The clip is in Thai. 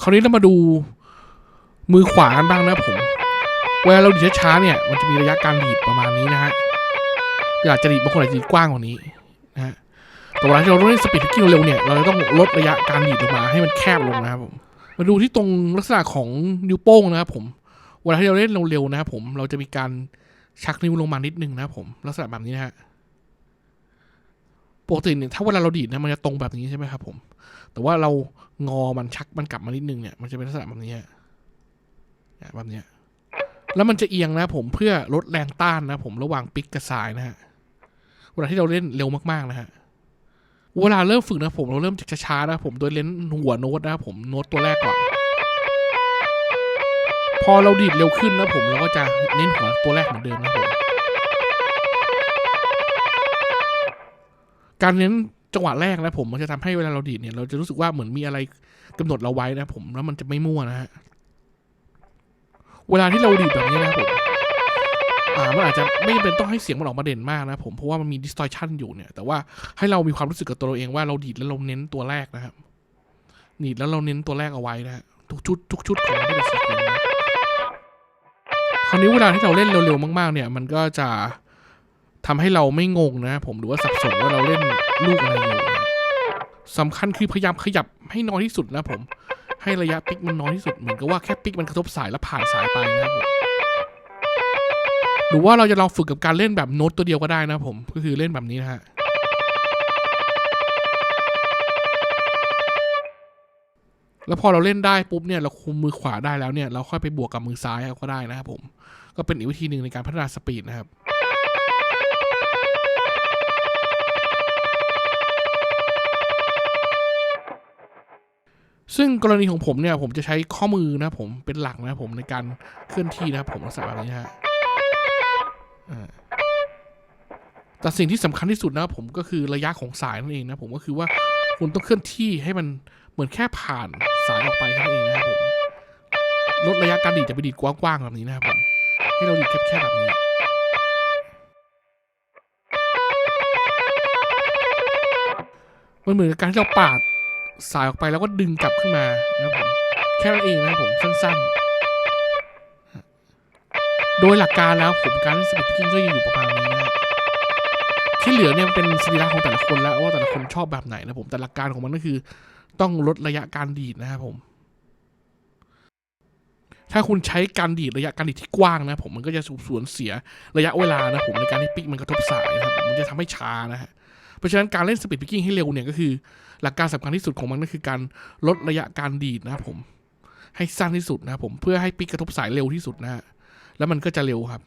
คราวนี้เรามาดูมือขวากันบ้างนะผม เวลาเราดีดช้าๆเนี่ย มันจะมีระยะการดีดประมาณนี้นะฮะอยากจะดีดบางคนอาจจะดีดกว้างกว่านี้นะฮะแต่เวลาที่เราเล่นสปีดพิกกิ้งเร็วเนี่ย เราจะต้องลดระยะการดีดลงมาให้มันแคบลงนะครับผม มาดูที่ตรงลักษณะของนิ้วโป้งนะครับผม เวลาที่เราเล่นเร็วๆนะครับผม เราจะมีการชักนิ้วลงมานิดนึงนะครับผม ลักษณะแบบนี้นะฮะ ปกติเนี่ยถ้าเวลาเราดีดนะมันจะตรงแบบนี้ใช่ไหมครับผม แต่ว่าเรางอมันชักมันกลับมานิดนึงเนี่ยมันจะเป็นลักษณะแบบนี้แบบนี้แล้วมันจะเอียงนะผมเพื่อลดแรงต้านนะผมระหว่างปิกกับสายนะฮะเวลาที่เราเล่นเร็วมากๆนะฮะเวลาเริ่มฝึกนะผมเราเริ่มจากช้าๆนะผมโดยเล่นหัวโน้ตนะผมโน้ตตัวแรกก่อนพอเราดีดเร็วขึ้นนะผมเราก็จะเน้นหัวตัวแรกเหมือนเดิมนะผม การเน้นจังหวะแรกนะผมมันจะทำให้เวลาเราดีดเนี่ย เราจะรู้สึกว่าเหมือนมีอะไรกำหนดเราไว้นะผมแล้วมันจะไม่มั่วนะฮะเวลาที่เราดีดแบบนี้นะผมอ่ามันอาจจะไม่เป็นต้องให้เสียงมันออกมาเด่นมากนะผมเพราะว่ามันมี distortion อยู่เนี่ย แต่ว่าให้เรามีความรู้สึกกับตัวเราเองว่าเราดีดแล้วเราเน้นตัวแรกนะครับดีดแล้วเราเน้นตัวแรกเอาไว้นะฮะทุกชุดทุกชุดของมันที่เป็นซีเควนต์นะคราวนี้เวลาที่เราเล่นเร็วๆมากๆ เนี่ย มันก็จะ ทำให้เราไม่งงนะ ผมหรือว่าสับสนว่าเราเล่นลูกอะไรอยู่สำคัญคือพยายามขยับให้น้อยที่สุดนะผม ให้ระยะปิกมันน้อยที่สุดเหมือนกับว่าแค่ปิกมันกระทบสายแล้วผ่านสายไปนะครับผมหรือว่าเราจะลองฝึกกับการเล่นแบบโน้ตตัวเดียวก็ได้นะผมก็คือเล่นแบบนี้นะฮะแล้วพอเราเล่นได้ปุ๊บเนี่ยเราคุมมือขวาได้แล้วเนี่ยเราค่อยไปบวกกับมือซ้ายก็ได้นะครับผม ก็เป็นอีกวิธีหนึ่งในการพัฒนาสปีดนะครับ ซึ่งกรณีของผมเนี่ยผมจะใช้ข้อมือนะผมเป็นหลักนะผมในการเคลื่อนที่นะครับผมลักษณะแบบนี้ฮะแต่สิ่งที่สำคัญที่สุดนะผมก็คือระยะของสายนั่นเองนะผมก็คือว่าคุณต้องเคลื่อนที่ให้มันเหมือนแค่ผ่านสายออกไปแค่นั้นเองนะครับผมลดระยะการดีดจะไปดีดกว้างๆแบบนี้นะครับผมให้เราดีดแคบๆแบบนี้มันเหมือนกับการที่เราปาด สายออกไปแล้วก็ดึงกลับขึ้นมานะครับผมแค่นั้นเองนะครับผมสั้นๆ โดยหลักการแล้วผมการเล่นสปีดพิกิ้งก็ยังอยู่ประมาณนี้นะที่เหลือเนี่ยมันเป็นสรีระของแต่ละคนแล้วว่าแต่ละคนชอบแบบไหนนะผมแต่หลักการของมันก็คือ ต้องลดระยะการดีดนะครับผมถ้าคุณใช้การดีดระยะการดีดที่กว้างนะผมมันก็จะสูญเสียระยะเวลานะผมในการที่ปิกมันกระทบสายนะครับมันจะทำให้ช้านะฮะ ราะฉะนั้นการเล่นสปีดพิกกิ้งให้เร็วเนี่ยก็คือ หลักการสำคัญที่สุดของมันก็คือการลดระยะการดีดนะครับผม ให้สั้นที่สุดนะครับผมเพื่อให้ปิกกระทบสายเร็วที่สุดนะฮะแล้วมันก็จะเร็วครับ